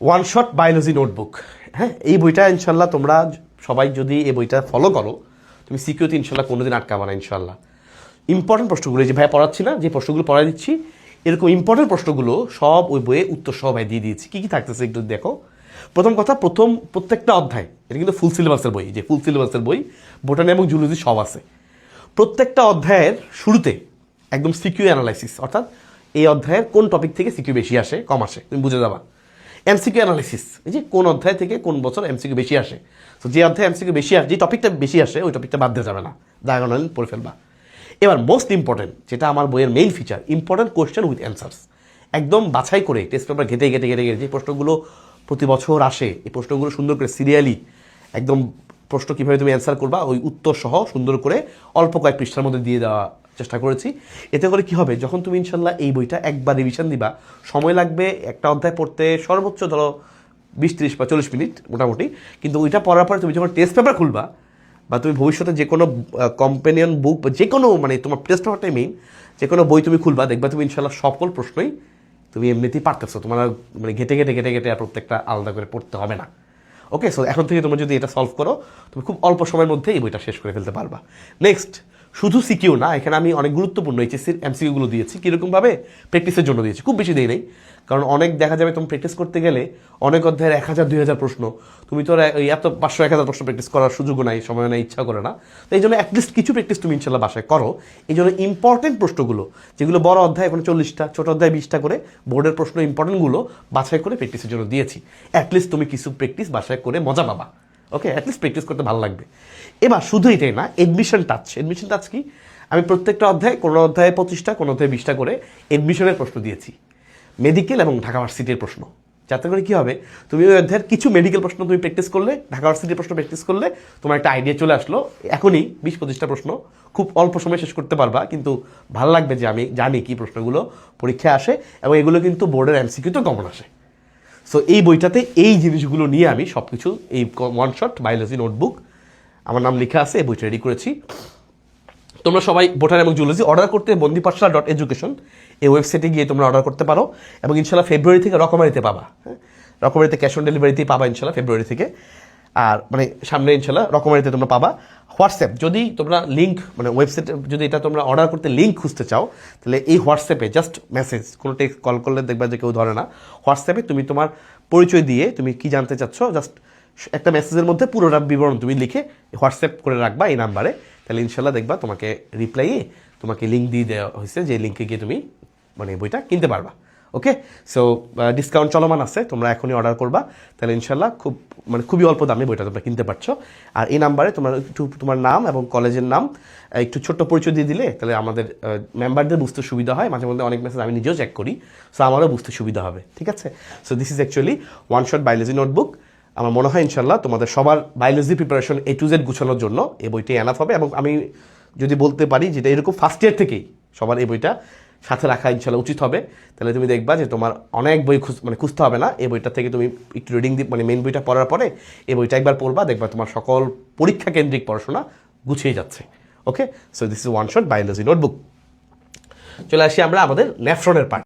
One shot biology notebook হ্যাঁ এই বইটা ইনশাল্লাহ তোমরা সবাই যদি এই বইটা ফলো করো, তুমি সিকিউরিটি ইনশাল্লাহ কোনোদিন আটকাবা না ইনশাল্লাহ। ইম্পর্টেন্ট প্রশ্নগুলো যে ভাই পড়াচ্ছি না, যে প্রশ্নগুলো পড়াই দিচ্ছি, এরকম ইম্পর্টেন্ট প্রশ্নগুলো সব ওই বইয়ে উত্তর সহ ভাই দিয়ে দিয়েছি। কী কী থাকতেছে একটু দেখো। প্রথম কথা, প্রথম প্রত্যেকটা অধ্যায়, এটা কিন্তু ফুল সিলেবাসের বই যে ফুল সিলেবাসের বই বোটানি এবং জুলজি সব আছে। প্রত্যেকটা অধ্যায়ের শুরুতে একদম সিকিউ অ্যানালাইসিস অর্থাৎ এই অধ্যায়ের কোন টপিক থেকে সিকিউ বেশি আসে, কম আসে, তুমি বুঝে যাবা। এমসিকিউ অ্যানালাইসিস এই যে কোন অধ্যায় থেকে কোন বছর এমসিকিউ বেশি আসে। তো যে অধ্যায় এমসিকিউ বেশি আসে যে টপিকটা বেশি আসে, ওই টপিকটা বাদ দেওয়া যাবে না। ডায়াগোনাল পড়ে ফেলবা। এবার মোস্ট ইম্পর্টেন্ট যেটা আমার বইয়ের main feature important question with answers একদম বাছাই করে টেস্ট পেপার ঘেটে ঘেটে ঘেটে ঘেটে যে প্রশ্নগুলো প্রতি বছর আসে, এই প্রশ্নগুলো সুন্দর করে সিরিয়ালি একদম প্রশ্ন কীভাবে তুমি অ্যান্সার করবা, ওই উত্তর সহ সুন্দর করে অল্প কয়েক পৃষ্ঠার মধ্যে দিয়ে দেওয়া চেষ্টা করেছি। এতে করে কি হবে? যখন তুমি ইনশাল্লাহ এই বইটা একবার রিভিশন দিবা, সময় লাগবে একটা অধ্যায় পড়তে সর্বোচ্চ ধরো বিশ ত্রিশ বা চল্লিশ মিনিট মোটামুটি। কিন্তু ওইটা পড়ার পরে তুমি যখন টেস্ট পেপার খুলবা বা তুমি ভবিষ্যতে যে কোনো কম্পেনিয়ন বুক বা যে কোনো মানে তোমার টেস্ট পেপারটাই মেইন যে কোনো বই তুমি খুলবা, দেখবা তুমি ইনশাল্লাহ সকল প্রশ্নই তুমি এমনিতেই পারতেছো। তোমার মানে ঘেটে ঘেটে ঘেটে ঘেটে প্রত্যেকটা আলাদা করে পড়তে হবে না। ওকে সো এখন থেকে তোমরা যদি এটা সলভ করো, তুমি খুব অল্প সময়ের মধ্যে এই বইটা শেষ করে ফেলতে পারবা। নেক্সট শুধু সিকিউ না, এখানে আমি অনেক গুরুত্বপূর্ণ এইচএসসির এমসিকিউগুলো দিয়েছি, কীরকমভাবে প্র্যাকটিসের জন্য দিয়েছি, খুব বেশি দেই নাই। কারণ অনেক দেখা যাবে তুমি প্র্যাকটিস করতে গেলে অনেক অধ্যায়ের এক হাজার, দুই হাজার প্রশ্ন, তুমি তো এত পাঁচশো, এক হাজার প্রশ্ন প্র্যাকটিস করার সুযোগও নাই, সময় নাই, ইচ্ছা করে না। তো এই জন্য অ্যাটলিস্ট কিছু প্র্যাকটিস তুমি ইনশাল্লাহ বাসায় করো। এই জন্য ইম্পর্টেন্ট প্রশ্নগুলো, যেগুলো বড় অধ্যায়, এখন চল্লিশটা, ছোট অধ্যায় বিশটা করে বোর্ডের প্রশ্ন ইম্পর্টেন্টগুলো বাছাই করে প্র্যাকটিসের জন্য দিয়েছি। অ্যাটলিস্ট তুমি কিছু প্র্যাকটিস বাসায় করে মজা পাবা। ওকে অ্যাটলিস্ট প্র্যাকটিস করতে ভালো লাগবে। এবার শুধু এটাই না এডমিশন টাচ এডমিশন টাচ কি? আমি প্রত্যেকটা অধ্যায়, কোনো অধ্যায়ে পঁচিশটা, কোনো অধ্যায়ে বিশটা করে এডমিশনের প্রশ্ন দিয়েছি। মেডিকেল এবং ঢাকা ভার্সিটির প্রশ্ন। যাতে করে কী হবে? তুমি ওই অধ্যায়ের কিছু মেডিকেল প্রশ্ন তুমি প্র্যাকটিস করলে, ঢাকা ভার্সিটির প্রশ্ন প্র্যাকটিস করলে, তোমার একটা আইডিয়া চলে আসলো। এখনই বিশ, পঁচিশটা প্রশ্ন। খুব অল্প সময় শেষ করতে পারবা, কিন্তু ভালো লাগবে যে আমি জানি কি প্রশ্নগুলো পরীক্ষায় আসে এবং এগুলো কিন্তু বোর্ডের এমসিকিউতেও কমন আসে। সো এই বইটাতে এই জিনিসগুলো নিয়ে আমি সব কিছু এই ওয়ান শট বায়োলজি নোটবুক আমার নাম লেখা আছে, এই বইটা রেডি করেছি। তোমরা সবাই বোটান এবং জুলজি অর্ডার করতে বন্দি পাঠশালা ডট এডুকেশন এই ওয়েবসাইটে গিয়ে তোমরা অর্ডার করতে পারো এবং ইনশাল্লাহ ফেব্রুয়ারি থেকে রকমারিতে পাবা। হ্যাঁ? রকমারিতে ক্যাশ অন ডেলিভারিতেই পাবা ইনশাল্লাহ ফেব্রুয়ারি থেকে। আর মানে সামনে ইনশাল্লাহ রকমারিতে তোমরা পাবা। হোয়াটসঅ্যাপ, যদি তোমরা লিঙ্ক মানে ওয়েবসাইটে যদি এটা তোমরা অর্ডার করতে লিঙ্ক খুঁজতে চাও, তাহলে এই হোয়াটসঅ্যাপে জাস্ট মেসেজ কোনো টেক্সট কল করলে দেখবা যে কেউ ধরে না। হোয়াটসঅ্যাপে তুমি তোমার পরিচয় দিয়ে তুমি কি জানতে চাচ্ছ জাস্ট একটা মেসেজের মধ্যে পুরোটা বিবরণ তুমি লিখে হোয়াটসঅ্যাপ করে রাখবা এই নাম্বারে তাহলে ইনশাল্লাহ দেখবা তোমাকে রিপ্লাইয়ে তোমাকে লিঙ্ক দিয়ে দেওয়া হয়েছে, যে লিঙ্কে গিয়ে তুমি মানে বইটা কিনতে পারবা। ওকে সো ডিসকাউন্ট চলমান আছে, তোমরা এখনই অর্ডার করবা। তাহলে ইনশাল্লাহ খুব মানে খুবই অল্প দামে বইটা তোমরা কিনতে পারছ। আর এই নাম্বারে তোমার একটু তোমার নাম এবং কলেজের নাম একটু ছোট্ট পরিচয় দিয়ে দিলে তাহলে আমাদের মেম্বারদের বুঝতে সুবিধা হয়। মাঝে মধ্যে অনেক মেসেজ আমি নিজেও চেক করি। সো আমারও বুঝতে সুবিধা হবে। ঠিক আছে? So this is actually one shot biology notebook আমার মনে হয় ইনশাল্লাহ তোমাদের সবার biology preparation A to Z গুছানোর জন্য এই বইটি এনাফ হবে। এবং আমি যদি বলতে পারি যেটা এরকম ফার্স্ট ইয়ার থেকেই সবার এই বইটা সাথে রাখা ইনশাল্লাহ উচিত হবে। তাহলে তুমি দেখবা যে তোমার অনেক বই খুঁজ মানে খুঁজতে হবে না। এই বইটা থেকে তুমি একটু রিডিং মানে মেন বইটা পড়ার পরে এই বইটা একবার পড়বা, দেখবা তোমার সকল পরীক্ষা কেন্দ্রিক পড়াশোনা গুছিয়ে যাচ্ছে। Okay so this is one shot biology notebook চলে আসি আমরা আমাদের ন্যাফ্রনের পার্ট